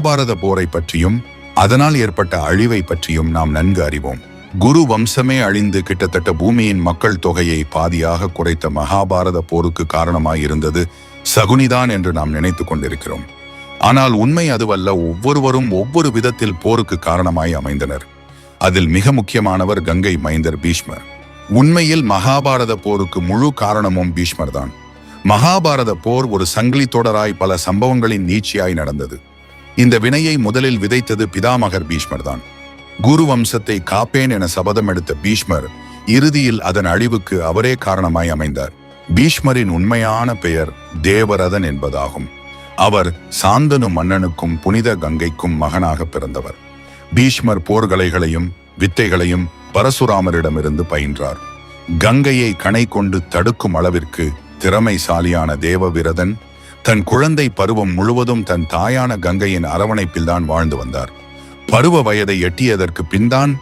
மகாபாரத போரை பற்றியும் அதனால் ஏற்பட்ட அழிவை பற்றியும் நாம் நன்கு அறிவோம். குரு வம்சமே அழிந்து கிட்டத்தட்ட பூமியின் மக்கள் தொகையை பாதியாக குறைத்த மகாபாரத போருக்கு காரணமாயிருந்தது சகுனிதான் என்று நாம் நினைத்து கொண்டிருக்கிறோம். ஆனால் உண்மை அதுவல்ல ஒவ்வொருவரும் ஒவ்வொரு விதத்தில் போருக்கு காரணமாய் அமைந்தனர். அதில் மிக முக்கியமானவர் கங்கை மைந்தர் பீஷ்மர். உண்மையில் மகாபாரத போருக்கு முழு காரணமும் பீஷ்மர் தான் மகாபாரத போர் ஒரு சங்கிலி தொடராய் பல சம்பவங்களின் நீட்சியாய் நடந்தது. இந்த வினையை முதலில் விதைத்தது பிதாமகர் பீஷ்மர் தான். குரு வம்சத்தை காப்பேன் என சபதம் எடுத்த பீஷ்மர் இறுதியில் அதன் அழிவுக்கு அவரே காரணமாய் அமைந்தார். பீஷ்மரின் உண்மையான பெயர் தேவரதன் என்பதாகும். அவர் சாந்தனு மன்னனுக்கும் புனித கங்கைக்கும் மகனாக பிறந்தவர். பீஷ்மர் போர்கலைகளையும் வித்தைகளையும் பரசுராமரிடமிருந்து பயின்றார். கங்கையை கணை கொண்டு தடுக்கும் அளவிற்கு திறமைசாலியான தேவவிரதன் தன் குழந்தை பருவம் முழுவதும் தன் தாயான கங்கையின் அரவணைப்பில்தான் வாழ்ந்து வந்தார். பருவ வயதை எட்டியதற்கு பின்தான்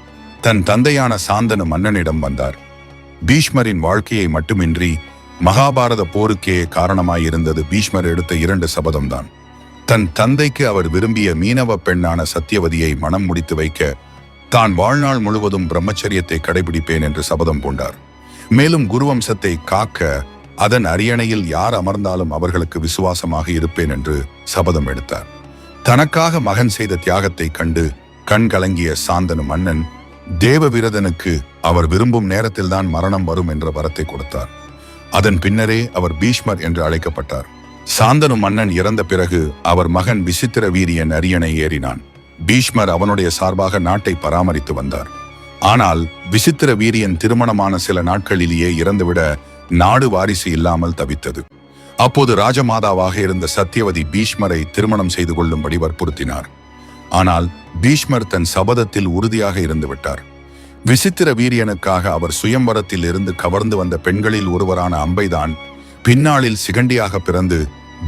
தன் தந்தையான சாந்தனு மன்னனிடம் வந்தார். பீஷ்மரின் வாழ்க்கையை மட்டுமின்றி மகாபாரத போருக்கே காரணமாயிருந்தது பீஷ்மர் எடுத்த இரண்டு சபதம்தான். தன் தந்தைக்கு அவர் விரும்பிய மீனவ பெண்ணான சத்தியவதியை மனம் முடித்து வைக்க தான் வாழ்நாள் முழுவதும் பிரம்மச்சரியத்தை கடைபிடிப்பேன் என்று சபதம் பூண்டார். மேலும் குருவம்சத்தை காக்க அதன் அரியணையில் யார் அமர்ந்தாலும் அவர்களுக்கு விசுவாசமாக இருப்பேன் என்று சபதம் எடுத்தார். தனக்காக மகன் செய்த தியாகத்தை கண்டு கண் கலங்கிய சாந்தனு மன்னன் தேவவிரதனுக்கு அவர் விரும்பும் நேரத்தில்தான் மரணம் வரும் என்ற வரத்தை கொடுத்தார். அதன் பின்னரே அவர் பீஷ்மர் என்று அழைக்கப்பட்டார். சாந்தனு மன்னன் இறந்த பிறகு அவர் மகன் விசித்திர வீரியன் அரியணை ஏறினான். பீஷ்மர் அவனுடைய சார்பாக நாட்டை பராமரித்து வந்தார். ஆனால் விசித்திர வீரியன் திருமணமான சில நாட்களிலேயே இறந்துவிட நாடு வாரிசு இல்லாமல் தவித்தது. அப்போது ராஜமாதாவாக இருந்த சத்தியவதி பீஷ்மரை திருமணம் செய்து கொள்ளும்படி வற்புறுத்தினார். ஆனால் பீஷ்மர் தன் சபதத்தில் உறுதியாக இருந்து விட்டார் விசித்திர வீரியனுக்காக அவர் சுயம்பரத்தில் இருந்து கவர்ந்து வந்த பெண்களில் ஒருவரான அம்பைதான் பின்னாளில் சிகண்டியாக பிறந்து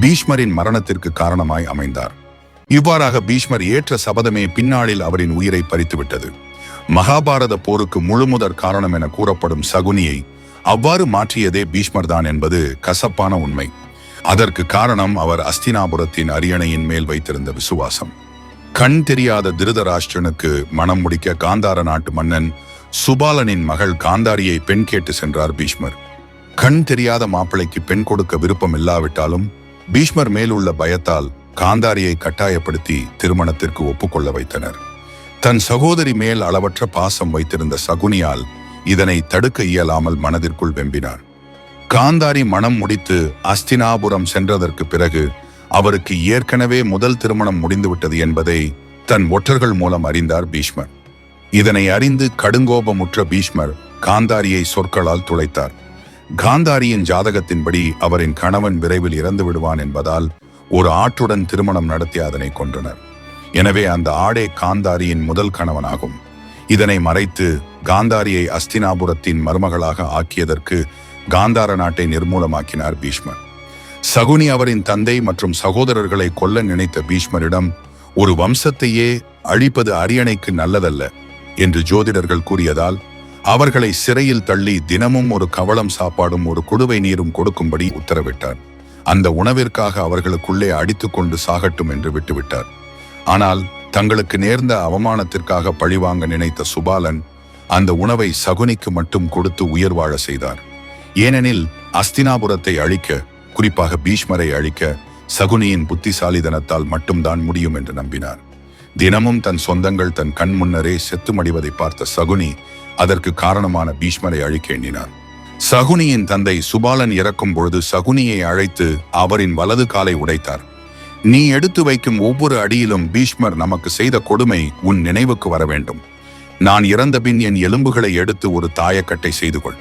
பீஷ்மரின் மரணத்திற்கு காரணமாய் அமைந்தார். இவ்வாறாக பீஷ்மர் ஏற்ற சபதமே பின்னாளில் அவரின் உயிரை பறித்துவிட்டது. மகாபாரத போருக்கு முழுமுதற் காரணம் என கூறப்படும் சகுனியை அவ்வாறு மாற்றியதே பீஷ்மர் தான் என்பது கசப்பான உண்மை. அதற்கு காரணம் அவர் அஸ்தினாபுரத்தின் அரியணையின் மேல் வைத்திருந்த விசுவாசம். கண் தெரியாத திருதராஷ்டிரனுக்கு மனம் முடிக்க காந்தார நாட்டு மன்னன் சுபாலனின் மகள் காந்தாரியை பெண் கேட்டு சென்றார் பீஷ்மர். கண் தெரியாத மாப்பிளைக்கு பெண் கொடுக்க விருப்பம் இல்லாவிட்டாலும் பீஷ்மர் மேலுள்ள பயத்தால் காந்தாரியை கட்டாயப்படுத்தி திருமணத்திற்கு ஒப்புக்கொள்ள வைத்தனர். தன் சகோதரி மேல் அளவற்ற பாசம் வைத்திருந்த சகுனியால் இதனை தடுக்க இயலாமல் மனதிற்குள் வெம்பினார் காந்தாரி மனம் முடித்து அஸ்தினாபுரம் சென்றதற்கு பிறகு அவருக்கு ஏற்கனவே முதல் திருமணம் முடிந்துவிட்டது என்பதை தன் ஒற்றர்கள் மூலம் அறிந்தார் பீஷ்மர். இதனை அறிந்து கடுங்கோபமுற்ற பீஷ்மர் காந்தாரியை சொற்களால் துளைத்தார். காந்தாரியின் ஜாதகத்தின்படி அவரின் கணவன் விரைவில் இறந்து விடுவான் என்பதால் ஒரு ஆற்றுடன் திருமணம் நடத்தி அதனை கொன்றனர். எனவே அந்த ஆடே காந்தாரியின் முதல் கணவனாகும். இதனை மறைத்து காந்தாரியை அஸ்தினாபுரத்தின் மருமகளாக ஆக்கியதற்கு காந்தார நாட்டை நிர்மூலமாக்கினார் பீஷ்மர். சகுனி அவரின் தந்தை மற்றும் சகோதரர்களை கொல்ல நினைத்த பீஷ்மரிடம் ஒரு வம்சத்தையே அழிப்பது அரியணைக்கு நல்லதல்ல என்று ஜோதிடர்கள் கூறியதால் அவர்களை சிறையில் தள்ளி தினமும் ஒரு கவளம் சாப்பாடும் ஒரு குடுவை நீரும் கொடுக்கும்படி உத்தரவிட்டார். அந்த உணவிற்காக அவர்களுக்குள்ளே அடித்துக்கொண்டு சாகட்டும் என்று விட்டுவிட்டார். ஆனால் தங்களுக்கு நேர்ந்த அவமானத்திற்காக பழிவாங்க நினைத்த சுபாலன் அந்த உணவை சகுனிக்கு மட்டும் கொடுத்து உயிர் வாழ செய்தார். ஏனெனில் அஸ்தினாபுரத்தை அழிக்க குறிப்பாக பீஷ்மரை அழிக்க சகுனியின் புத்திசாலிதனத்தால் மட்டும்தான் முடியும் என்று நம்பினார். தினமும் தன் சொந்தங்கள் தன் கண் முன்னரே செத்து மடிவதை பார்த்த சகுனி அதற்கு காரணமான பீஷ்மரை அழிக்க எண்ணினார். சகுனியின் தந்தை சுபாலன் இறக்கும் பொழுது சகுனியை அழைத்து அவரின் வலது காலை உடைத்தார். நீ எடுத்து வைக்கும் ஒவ்வொரு அடியிலும் பீஷ்மர் நமக்கு செய்த கொடுமை உன் நினைவுக்கு வர வேண்டும். நான் இறந்தபின் என் எலும்புகளை எடுத்து ஒரு தாயக்கட்டை செய்து கொள்.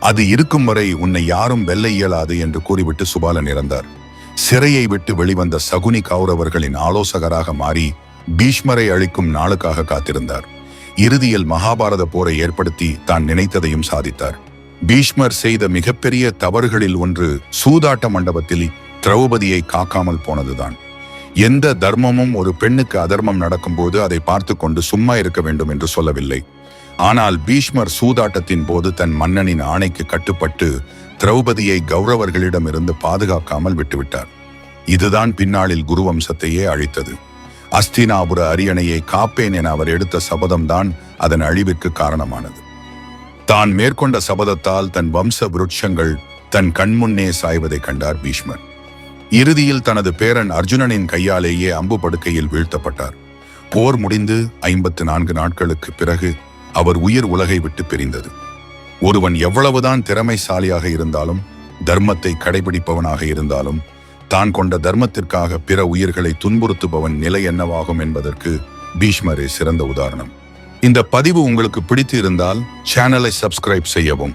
அது இருக்கும் வரை உன்னை யாரும் வெல்ல இயலாது என்று கூறிவிட்டு சுபாலன் இறந்தார். சிறையை விட்டு வெளிவந்த சகுனி கௌரவர்களின் ஆலோசகராக மாறி பீஷ்மரை அழிக்கும் நாளுக்காக காத்திருந்தார். இறுதியில் மகாபாரத போரை ஏற்படுத்தி தான் நினைத்ததையும் சாதித்தார். பீஷ்மர் செய்த மிகப்பெரிய தவறுகளில் ஒன்று சூதாட்ட மண்டபத்தில் திரௌபதியை காக்காமல் போனதுதான். எந்த தர்மமும் ஒரு பெண்ணுக்கு அதர்மம் நடக்கும்போது அதை பார்த்து கொண்டு சும்மா இருக்க வேண்டும் என்று சொல்லவில்லை. ஆனால் பீஷ்மர் சூதாட்டத்தின் போது தன் மன்னனின் ஆணைக்கு கட்டுப்பட்டு திரௌபதியை கௌரவர்களிடமிருந்து பாதுகாக்காமல் விட்டுவிட்டார். இதுதான் பின்னாளில் குருவம்சத்தையே அழித்தது. அஸ்தினாபுர அரியணையை காப்பேன் என அவர் எடுத்த சபதம்தான் அதன் அழிவிற்கு காரணமானது. தான் மேற்கொண்ட சபதத்தால் தன் வம்ச விருட்சங்கள் தன் கண்முன்னே சாய்வதை கண்டார் பீஷ்மர். இறுதியில் தனது பேரன் அர்ஜுனனின் கையாலேயே அம்பு படுக்கையில் வீழ்த்தப்பட்டார். போர் முடிந்து ஐம்பத்து நான்கு நாட்களுக்கு பிறகு அவர் உயிர் உலகை விட்டு பிரிந்தது. ஒருவன் எவ்வளவுதான் திறமைசாலியாக இருந்தாலும் தர்மத்தை கடைபிடிப்பவனாக இருந்தாலும் தான் கொண்ட தர்மத்திற்காக பிற உயிர்களை துன்புறுத்துபவன் நிலை என்னவாகும் என்பதற்கு பீஷ்மரே சிறந்த உதாரணம். இந்த பதிவு உங்களுக்கு பிடித்து இருந்தால் சேனலை சப்ஸ்கிரைப் செய்யவும்.